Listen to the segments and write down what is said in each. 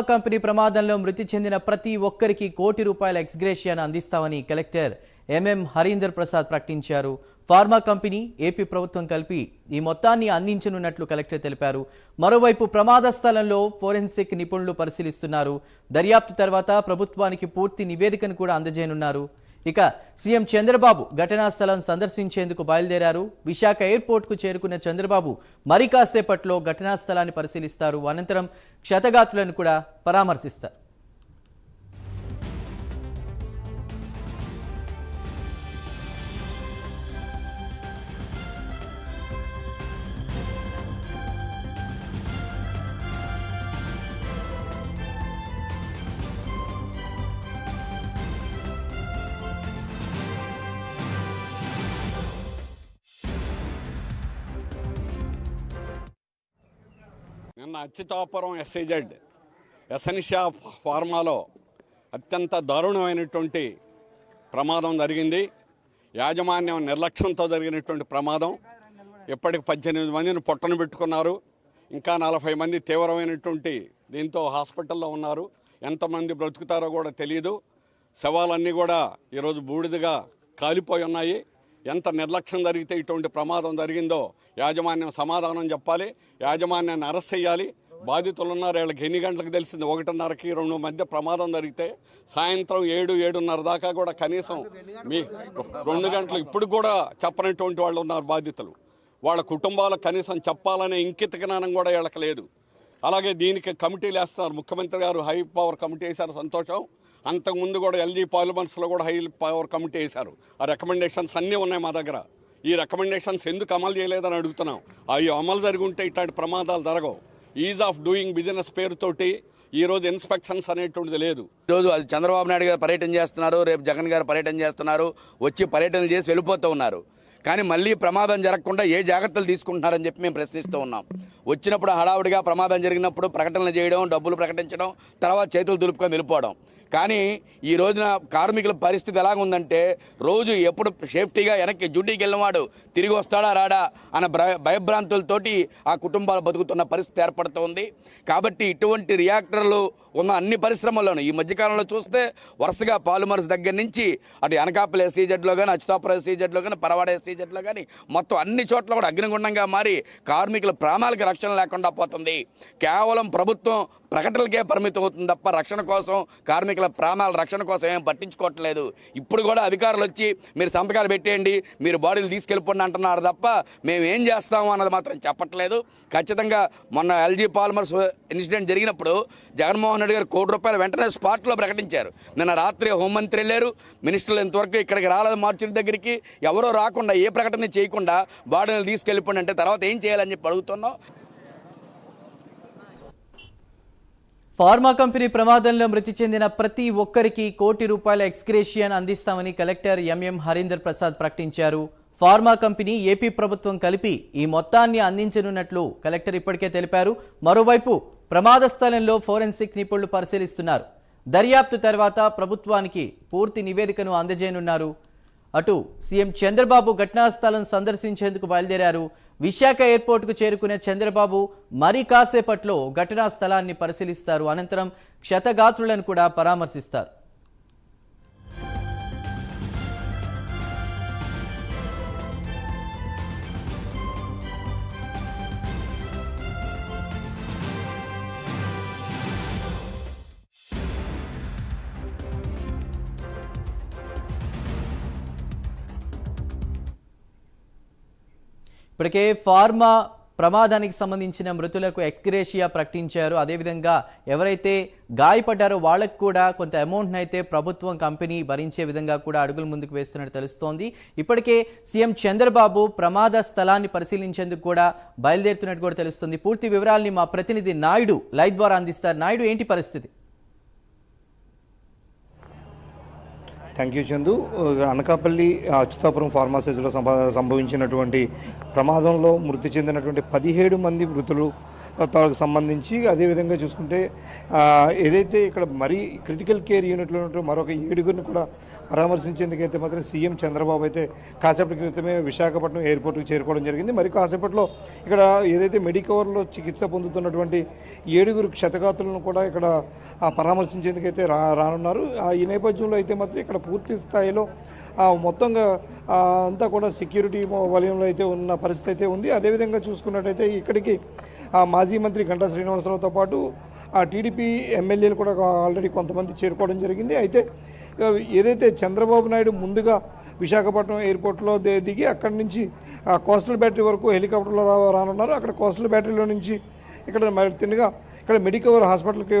Company ప్రమాదంలో మృతి చెందిన ప్రతి ఒక్కరికి కోటి రూపాయల ఎక్స్గ్రేషియాను అందిస్తామని కలెక్టర్ ఎంఎం హరీందర్ ప్రసాద్ ప్రకటించారు. ఫార్మా కంపెనీ ఏపీ ప్రభుత్వం కలిపి ఈ మొత్తాన్ని అందించనున్నట్లు కలెక్టర్ తెలిపారు. మరోవైపు ప్రమాద స్థలంలో ఫోరెన్సిక్ నిపుణులు పరిశీలిస్తున్నారు. దర్యాప్తు తర్వాత ప్రభుత్వానికి పూర్తి నివేదికను కూడా అందజేయనున్నారు. ఇక సీఎం చంద్రబాబు ఘటనా స్థలం సందర్శించేందుకు బయలుదేరారు. విశాఖ ఎయిర్పోర్ట్కు చేరుకున్న చంద్రబాబు మరి కాసేపట్లో ఘటనా స్థలాన్ని పరిశీలిస్తారు. అనంతరం క్షతగాతులను కూడా పరామర్శిస్తారు. నిన్న అచ్యుతాపురం ఎస్ఐజెడ్ ఎసనిషా ఫార్మాలో అత్యంత దారుణమైనటువంటి ప్రమాదం జరిగింది. యాజమాన్యం నిర్లక్ష్యంతో జరిగినటువంటి ప్రమాదం. ఇప్పటికి పద్దెనిమిది మందిని పొట్టను పెట్టుకున్నారు. ఇంకా నలభై మంది తీవ్రమైనటువంటి దీంతో హాస్పిటల్లో ఉన్నారు. ఎంతమంది బ్రతుకుతారో కూడా తెలియదు శవాలన్నీ కూడా ఈరోజు బూడిదగా కాలిపోయి ఉన్నాయి. ఎంత నిర్లక్ష్యం జరిగితే ఇటువంటి ప్రమాదం జరిగిందో యాజమాన్యం సమాధానం చెప్పాలి యాజమాన్యాన్ని అరెస్ట్ చేయాలి. బాధితులు ఉన్నారు వీళ్ళకి ఎన్ని గంటలకు తెలిసింది? ఒకటిన్నరకి రెండు మధ్య ప్రమాదం జరిగితే సాయంత్రం ఏడు ఏడున్నర దాకా కూడా కనీసం మీ రెండు గంటలు ఇప్పుడు కూడా చెప్పనటువంటి వాళ్ళు ఉన్నారు బాధితులు. వాళ్ళ కుటుంబాలకు కనీసం చెప్పాలనే ఇంకిత జ్ఞానం కూడా వీళ్ళకి లేదు. అలాగే దీనికి కమిటీలు వేస్తున్నారు. ముఖ్యమంత్రి గారు హై పవర్ కమిటీ వేశారు. సంతోషం. అంతకుముందు కూడా ఎల్జీ పార్లమెంట్స్లో కూడా హై పవర్ కమిటీ వేశారు. ఆ రికమెండేషన్స్ అన్నీ ఉన్నాయి మా దగ్గర. ఈ రికమెండేషన్స్ ఎందుకు అమలు చేయలేదని అడుగుతున్నాం. అవి అమలు జరిగి ఉంటే ఇట్లాంటి ప్రమాదాలు జరగవు. ఈజ్ ఆఫ్ డూయింగ్ బిజినెస్ పేరుతోటి ఈరోజు ఇన్స్పెక్షన్స్ అనేటువంటిది లేదు. ఈరోజు అది చంద్రబాబు నాయుడు గారు పర్యటన చేస్తున్నారు రేపు జగన్ గారు పర్యటన చేస్తున్నారు వచ్చి పర్యటన చేసి వెళ్ళిపోతూ ఉన్నారు. కానీ మళ్ళీ ప్రమాదం జరగకుండా ఏ జాగ్రత్తలు తీసుకుంటున్నారని చెప్పి మేము ప్రశ్నిస్తూ ఉన్నాం. వచ్చినప్పుడు హడావుడిగా ప్రమాదం జరిగినప్పుడు ప్రకటనలు చేయడం డబ్బులు ప్రకటించడం తర్వాత చేతులు దులుపుకొని వెళ్ళిపోవడం. కానీ ఈ రోజున కార్మికుల పరిస్థితి ఎలాగుందంటే రోజు ఎప్పుడు సేఫ్టీగా వెనక్కి డ్యూటీకి వెళ్ళినవాడు తిరిగి వస్తాడా రాడా అన్న భయ- భయభ్రాంతులతోటి ఆ కుటుంబాలు బతుకుతున్న పరిస్థితి ఏర్పడుతోంది కాబట్టి ఇటువంటి రియాక్టర్లు ఉన్న అన్ని పరిశ్రమల్లోనూ ఈ మధ్యకాలంలో చూస్తే వరుసగా పాలిమర్స్ దగ్గర నుంచి అటు అనకాపల్లి ఎస్సీజెడ్లో కానీ అచ్యుతాపురం ఎస్సీజెడ్లో కానీ పరవాడ ఎస్సీజెడ్లో కానీ మొత్తం అన్ని చోట్ల కూడా అగ్నిగుండంగా మారి కార్మికుల ప్రాణాలకు రక్షణ లేకుండా పోతుంది. కేవలం ప్రభుత్వం ప్రకటనలకే పరిమితం అవుతుంది తప్ప రక్షణ కోసం కార్మికుల ప్రాణాల రక్షణ కోసం ఏం పట్టించుకోవట్లేదు. ఇప్పుడు కూడా అధికారులు వచ్చి మీరు సంతకాలు పెట్టేయండి మీరు బాడీలు తీసుకెళ్ళిపోండి అంటున్నారు తప్ప మేము ఏం చేస్తాము అన్నది మాత్రం చెప్పట్లేదు. ఖచ్చితంగా మొన్న ఎల్జీ పాల్మర్స్ ఇన్సిడెంట్ జరిగినప్పుడు జగన్మోహన్ రెడ్డి గారు కోటి రూపాయలు వెంటనే స్పాట్లో ప్రకటించారు. నిన్న రాత్రి హోంమంత్రి వెళ్ళారు. మినిస్టర్లు ఇంతవరకు ఇక్కడికి రాలేదు మార్చుల దగ్గరికి. ఎవరో రాకుండా ఏ ప్రకటన చేయకుండా బాడీలు తీసుకెళ్ళిపోండి అంటే తర్వాత ఏం చేయాలని చెప్పి అడుగుతున్నాం. ఫార్మా కంపెనీ ప్రమాదంలో మృతి చెందిన ప్రతి ఒక్కరికి కోటి రూపాయల ఎక్స్గ్రేషియన్ అందిస్తామని కలెక్టర్ ఎంఎం హరీందర్ ప్రసాద్ ప్రకటించారు. ఫార్మా కంపెనీ ఏపీ ప్రభుత్వం కలిపి ఈ మొత్తాన్ని అందించనున్నట్లు కలెక్టర్ ఇప్పటికే తెలిపారు. మరోవైపు ప్రమాద స్థలంలో ఫోరెన్సిక్ నిపుణులు పరిశీలిస్తున్నారు. దర్యాప్తు తర్వాత ప్రభుత్వానికి పూర్తి నివేదికను అందజేయనున్నారు. అటు సీఎం చంద్రబాబు ఘటనా స్థలం సందర్శించేందుకు బయలుదేరారు. విశాఖ ఎయిర్పోర్టుకు చేరుకునే చంద్రబాబు మరి కాసేపట్లో ఘటనా స్థలాన్ని పరిశీలిస్తారు. అనంతరం క్షతగాత్రులను కూడా పరామర్శిస్తారు. ఇప్పటికే ఫార్మా ప్రమాదానికి సంబంధించిన మృతులకు ఎక్స్గ్రేషియా ప్రకటించారు. అదేవిధంగా ఎవరైతే గాయపడ్డారో వాళ్ళకు కూడా కొంత అమౌంట్ని అయితే ప్రభుత్వం కంపెనీ భరించే విధంగా కూడా అడుగులు ముందుకు వేస్తున్నట్టు తెలుస్తోంది. ఇప్పటికే సీఎం చంద్రబాబు ప్రమాద స్థలాన్ని పరిశీలించేందుకు కూడా బయలుదేరుతున్నట్టు కూడా తెలుస్తుంది. పూర్తి వివరాల్ని మా ప్రతినిధి నాయుడు లైవ్ ద్వారా అందిస్తారు. నాయుడు ఏంటి పరిస్థితి? థ్యాంక్ యూ చందు అనకాపల్లి అచ్యుతాపురం ఫార్మాసిస్లో సంభవించినటువంటి ప్రమాదంలో మృతి చెందినటువంటి పదిహేడు మంది మృతులు తాలకు సంబంధించి అదేవిధంగా చూసుకుంటే ఏదైతే ఇక్కడ మరీ క్రిటికల్ కేర్ యూనిట్లో ఉన్న మరొక ఏడుగురిని కూడా పరామర్శించేందుకైతే మాత్రం సీఎం చంద్రబాబు అయితే కాసేపటి క్రితమే విశాఖపట్నం ఎయిర్పోర్ట్కి చేరుకోవడం జరిగింది. మరి కాసేపట్లో ఇక్కడ ఏదైతే మెడికవర్లో చికిత్స పొందుతున్నటువంటి ఏడుగురు క్షతగాతులను కూడా ఇక్కడ పరామర్శించేందుకైతే రా రానున్నారు. ఆ, ఈ నేపథ్యంలో అయితే మాత్రం ఇక్కడ పూర్తి స్థాయిలో మొత్తంగా అంతా కూడా సెక్యూరిటీ వలయంలో అయితే ఉన్న పరిస్థితి అయితే ఉంది. అదేవిధంగా చూసుకున్నట్టయితే ఇక్కడికి మాజీ మంత్రి గంటా శ్రీనివాసరావుతో పాటు ఆ టీడీపీ ఎమ్మెల్యేలు కూడా ఆల్రెడీ కొంతమంది చేరుకోవడం జరిగింది. అయితే ఏదైతే చంద్రబాబు నాయుడు ముందుగా విశాఖపట్నం ఎయిర్పోర్ట్లో దిగి అక్కడి నుంచి ఆ కోస్టల్ బ్యాటరీ వరకు హెలికాప్టర్లో రా రానున్నారు. అక్కడ కోస్టల్ బ్యాటరీలో నుంచి ఇక్కడ మరి తిన్నగా ఇక్కడ మెడికవర్ హాస్పిటల్కి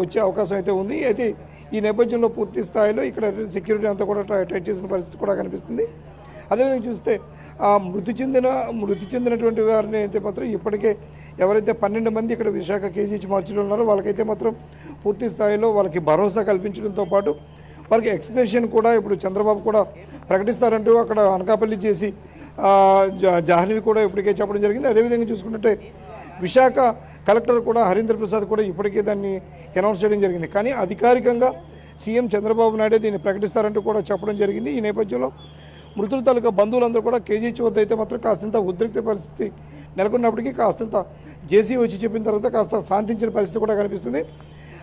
వచ్చే అవకాశం అయితే ఉంది. అయితే ఈ నేపథ్యంలో పూర్తి స్థాయిలో ఇక్కడ సెక్యూరిటీ అంతా కూడా టై- టైట్ చేసిన పరిస్థితి కూడా కనిపిస్తుంది. అదేవిధంగా చూస్తే ఆ మృతి చెందిన మృతి చెందినటువంటి వారిని అయితే మాత్రం ఇప్పటికే ఎవరైతే పన్నెండు మంది ఇక్కడ విశాఖ కేజీహెచ్ మార్చిలో ఉన్నారో వాళ్ళకైతే మాత్రం పూర్తి స్థాయిలో వాళ్ళకి భరోసా కల్పించడంతో పాటు వారికి ఎక్స్ప్రెషన్ కూడా ఇప్పుడు చంద్రబాబు కూడా ప్రకటిస్తారంటూ అక్కడ అనకాపల్లి చేసి జా- జాహ్నవి కూడా ఇప్పటికే చెప్పడం జరిగింది. అదేవిధంగా చూసుకుంటే విశాఖ కలెక్టర్ కూడా హరీంద్ర ప్రసాద్ కూడా ఇప్పటికే దాన్ని అనౌన్స్ చేయడం జరిగింది. కానీ అధికారికంగా సీఎం చంద్రబాబు నాయుడే దీన్ని ప్రకటిస్తారంటూ కూడా చెప్పడం జరిగింది. ఈ నేపథ్యంలో మృతుల తాలూకా బంధువులందరూ కూడా కేజీహెచ్ వద్ద అయితే మాత్రం కాస్తంత ఉద్రిక్త పరిస్థితి నెలకొన్నప్పటికీ కాస్తంత జేసీ వచ్చి చెప్పిన తర్వాత కాస్త శాంతించిన పరిస్థితి కూడా కనిపిస్తుంది.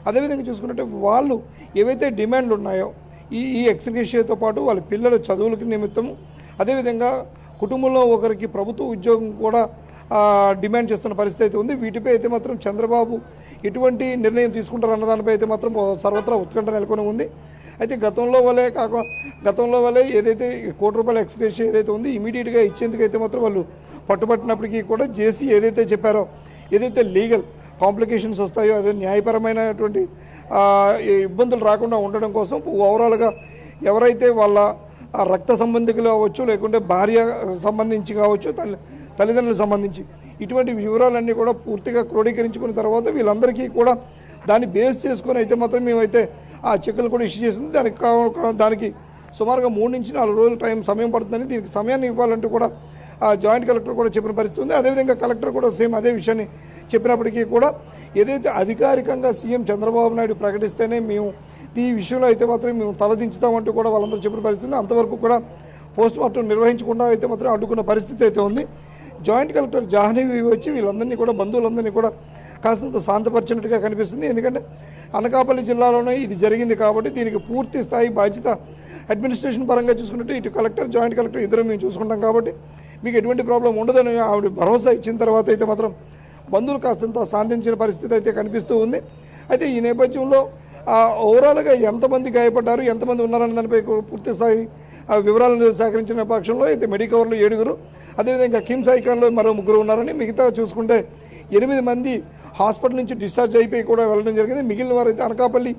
అదేవిధంగా చూసుకున్నట్టే వాళ్ళు ఏవైతే డిమాండ్లు ఉన్నాయో ఈ ఈ ఎక్స్గ్రేషియాతో పాటు వాళ్ళ పిల్లల చదువులకి నిమిత్తము అదేవిధంగా కుటుంబంలో ఒకరికి ప్రభుత్వ ఉద్యోగం కూడా డిమాండ్ చేస్తున్న పరిస్థితి అయితే ఉంది. వీటిపై అయితే మాత్రం చంద్రబాబు ఎటువంటి నిర్ణయం తీసుకుంటారన్న దానిపై అయితే మాత్రం సర్వత్రా ఉత్కంఠ నెలకొని ఉంది. అయితే గతంలో వలె కాక గతంలో వలె ఏదైతే కోటి రూపాయల ఎక్స్గ్రేషియా ఏదైతే ఉంది ఇమీడియట్గా ఇచ్చేందుకు అయితే మాత్రం వాళ్ళు పట్టుబట్టినప్పటికీ కూడా జేసీ ఏదైతే చెప్పారో ఏదైతే లీగల్ కాంప్లికేషన్స్ వస్తాయో అదే న్యాయపరమైనటువంటి ఇబ్బందులు రాకుండా ఉండడం కోసం ఓవరాల్గా ఎవరైతే వాళ్ళ రక్త సంబంధికులు కావచ్చు లేకుంటే భార్య సంబంధించి కావచ్చు తల్లి తల్లిదండ్రులకు సంబంధించి ఇటువంటి వివరాలన్నీ కూడా పూర్తిగా క్రోడీకరించుకున్న తర్వాత వీళ్ళందరికీ కూడా దాన్ని బేస్ చేసుకొని అయితే మాత్రం మేమైతే ఆ చెక్కులు కూడా ఇష్యూ చేసింది. దానికి దానికి సుమారుగా మూడు నుంచి నాలుగు రోజుల టైం సమయం పడుతుందని దీనికి సమయాన్ని ఇవ్వాలంటూ కూడా ఆ జాయింట్ కలెక్టర్ కూడా చెప్పిన పరిస్థితి ఉంది. అదేవిధంగా కలెక్టర్ కూడా సేమ్ అదే విషయాన్ని చెప్పినప్పటికీ కూడా ఏదైతే అధికారికంగా సీఎం చంద్రబాబు నాయుడు ప్రకటిస్తేనే మేము ఈ విషయంలో అయితే మాత్రం మేము తలదించుతామంటూ కూడా వాళ్ళందరూ చెప్పిన పరిస్థితి అంతవరకు కూడా పోస్ట్ మార్టం నిర్వహించకుండా అయితే మాత్రం అడ్డుకున్న పరిస్థితి అయితే ఉంది. జాయింట్ కలెక్టర్ జాహ్నవి వచ్చి వీళ్ళందరినీ కూడా బంధువులందరినీ కూడా కాస్తంత శాంతపరిచినట్టుగా కనిపిస్తుంది. ఎందుకంటే అనకాపల్లి జిల్లాలోనే ఇది జరిగింది కాబట్టి దీనికి పూర్తి స్థాయి బాధ్యత అడ్మినిస్ట్రేషన్ పరంగా చూసుకుంటే ఇటు కలెక్టర్ జాయింట్ కలెక్టర్ ఇద్దరు మేము చూసుకుంటాం కాబట్టి మీకు ఎటువంటి ప్రాబ్లం ఉండదని ఆవిడ భరోసా ఇచ్చిన తర్వాత అయితే మాత్రం బంధువులు కాస్తంత శాంతించిన పరిస్థితి అయితే కనిపిస్తూ ఉంది. అయితే ఈ నేపథ్యంలో ఓవరాల్గా ఎంతమంది గాయపడ్డారు ఎంతమంది ఉన్నారన్న దానిపై పూర్తి స్థాయి ఆ వివరాలను సేకరించిన పక్షంలో అయితే మెడికవర్లో ఏడుగురు అదేవిధంగా కిమ్స్ ఐకాన్లో మరో ముగ్గురు ఉన్నారని మిగతా చూసుకుంటే ఎనిమిది మంది హాస్పిటల్ నుంచి డిశ్చార్జ్ అయిపోయి కూడా వెళ్ళడం జరిగింది. మిగిలిన వారు అయితే అనకాపల్లి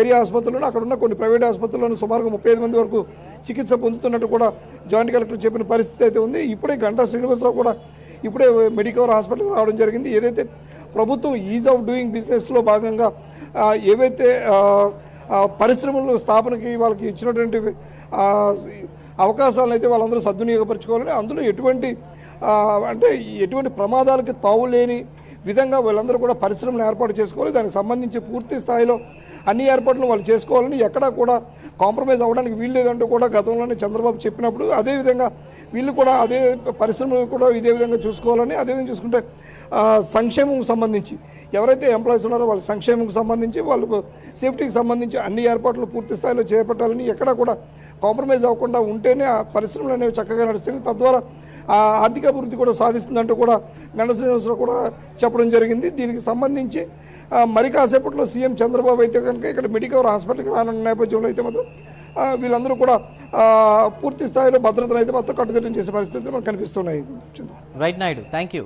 ఏరియా ఆసుపత్రులను అక్కడ ఉన్న కొన్ని ప్రైవేట్ ఆసుపత్రుల్లోనూ సుమారుగా ముప్పై మంది వరకు చికిత్స పొందుతున్నట్టు కూడా జాయింట్ కలెక్టర్ చెప్పిన పరిస్థితి అయితే ఉంది. ఇప్పుడే గంటా శ్రీనివాసరావు కూడా ఇప్పుడే మెడికవర్ హాస్పిటల్కి రావడం జరిగింది. ఏదైతే ప్రభుత్వం ఈజ్ ఆఫ్ డూయింగ్ బిజినెస్లో భాగంగా ఏవైతే పరిశ్రమలు స్థాపనకి వాళ్ళకి ఇచ్చినటువంటి అవకాశాలను అయితే వాళ్ళందరూ సద్వినియోగపరచుకోవాలని అందులో ఎటువంటి అంటే ఎటువంటి ప్రమాదాలకి తావు లేని విధంగా వీళ్ళందరూ కూడా పరిశ్రమలు ఏర్పాటు చేసుకోవాలి. దానికి సంబంధించి పూర్తి స్థాయిలో అన్ని ఏర్పాట్లు వాళ్ళు చేసుకోవాలని ఎక్కడా కూడా కాంప్రమైజ్ అవ్వడానికి వీల్లేదంటూ కూడా గతంలోనే చంద్రబాబు చెప్పినప్పుడు అదేవిధంగా వీళ్ళు కూడా అదే పరిశ్రమలు కూడా ఇదే విధంగా చూసుకోవాలని అదేవిధంగా చూసుకుంటే సంక్షేమం సంబంధించి ఎవరైతే ఎంప్లాయీస్ ఉన్నారో వాళ్ళ సంక్షేమంకి సంబంధించి వాళ్ళకు సేఫ్టీకి సంబంధించి అన్ని ఏర్పాట్లు పూర్తి స్థాయిలో చేపట్టాలని ఎక్కడా కూడా కాంప్రమైజ్ అవ్వకుండా ఉంటేనే ఆ పరిశ్రమలు అనేవి చక్కగా నడుస్తాయి. తద్వారా ఆర్థిక అభివృద్ధి కూడా సాధిస్తుందంటూ కూడా గండ శ్రీనివాసరావు కూడా చెప్పడం జరిగింది. దీనికి సంబంధించి మరి కాసేపట్లో సీఎం చంద్రబాబు అయితే కనుక ఇక్కడ మెడికవర్ హాస్పిటల్కి రానున్న నేపథ్యంలో అయితే మాత్రం వీళ్ళందరూ కూడా పూర్తి స్థాయిలో భద్రతను అయితే మొత్తం కట్టుదిట్టం చేసే పరిస్థితులు మనకు కనిపిస్తున్నాయి. Right Naidu thank you